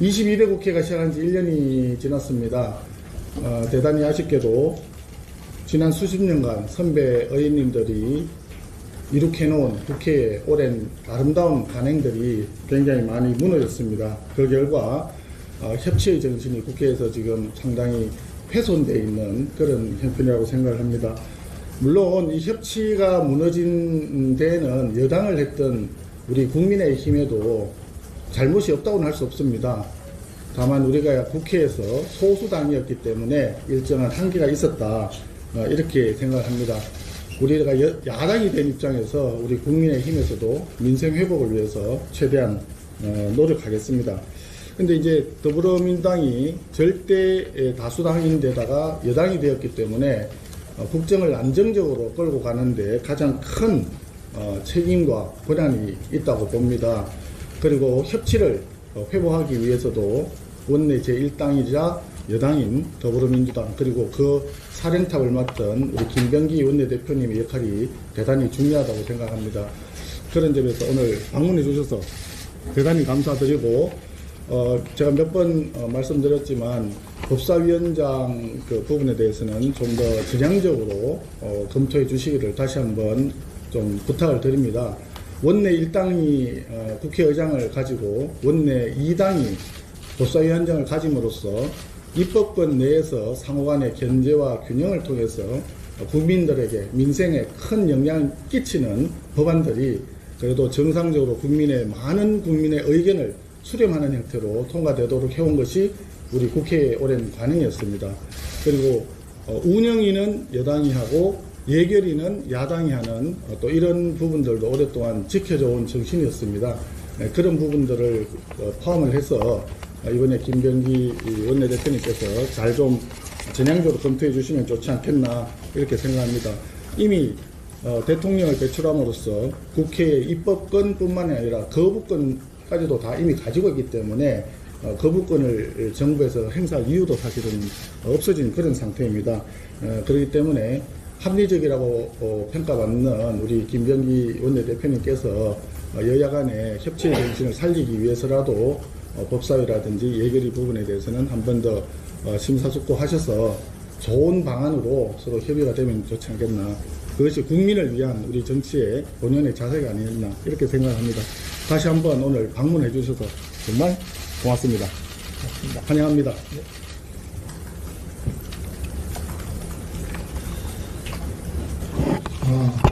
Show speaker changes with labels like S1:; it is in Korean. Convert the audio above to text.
S1: 22대 국회가 시작한 지 1년이 지났습니다. 어, 대단히 아쉽게도 지난 수십 년간 선배 의원님들이 이룩해놓은 국회의 오랜 아름다운 관행들이 굉장히 많이 무너졌습니다. 그 결과 어, 협치의 정신이 국회에서 지금 상당히 훼손되어 있는 그런 형편이라고 생각을 합니다. 물론 이 협치가 무너진 데에는 여당을 했던 우리 국민의 힘에도 잘못이 없다고는 할 수 없습니다. 다만 우리가 국회에서 소수당이었기 때문에 일정한 한계가 있었다 어, 이렇게 생각합니다. 우리가 여- 야당이 된 입장에서 우리 국민의 힘에서도 민생 회복을 위해서 최대한 어, 노력하겠습니다. 근데 이제 더불어민주당이 절대 다수당인데다가 여당이 되었기 때문에 어, 국정을 안정적으로 끌고 가는데 가장 큰 어, 책임과 권한이 있다고 봅니다. 그리고 협치를 어, 회복하기 위해서도 원내 제1당이자 여당인 더불어민주당 그리고 그 사령탑을 맡던 우리 김병기 원내대표님의 역할이 대단히 중요하다고 생각합니다. 그런 점에서 오늘 방문해 주셔서 대단히 감사드리고 어, 제가 몇번 말씀드렸지만 법사위원장 그 부분에 대해서는 좀 더 전향적으로 어, 검토해 주시기를 다시 한번 좀 부탁을 드립니다. 원내 1당이 어, 국회의장을 가지고 원내 2당이 법사위원장을 가짐으로써 입법권 내에서 상호간의 견제와 균형을 통해서 국민들에게 민생에 큰 영향을 끼치는 법안들이 그래도 정상적으로 국민의 많은 국민의 의견을 수렴하는 형태로 통과되도록 해온 것이 우리 국회의 오랜 관행이었습니다. 그리고 어, 운영위는 여당이 하고 예결위는 야당이 하는 어, 또 이런 부분들도 오랫동안 지켜져 온 정신이었습니다. 네, 그런 부분들을 어, 포함을 해서 어, 이번에 김병기 이 원내대표님께서 잘 좀 전향적으로 검토해 주시면 좋지 않겠나 이렇게 생각합니다. 이미 어, 대통령을 배출함으로써 국회의 입법권뿐만이 아니라 거부권까지도 다 이미 가지고 있기 때문에 어, 거부권을 정부에서 행사할 이유도 사실은 없어진 그런 상태입니다. 어, 그렇기 때문에 합리적이라고 어, 평가받는 우리 김병기 원내대표님께서 어, 여야 간의 협치의 정신을 살리기 위해서라도 어, 법사위라든지 예결위 부분에 대해서는 한 번 더 어, 심사숙고하셔서 좋은 방안으로 서로 협의가 되면 좋지 않겠나. 그것이 국민을 위한 우리 정치의 본연의 자세가 아니었나 이렇게 생각합니다. 다시 한번 오늘 방문해 주셔서 정말 고맙습니다. 환영합니다.
S2: 아,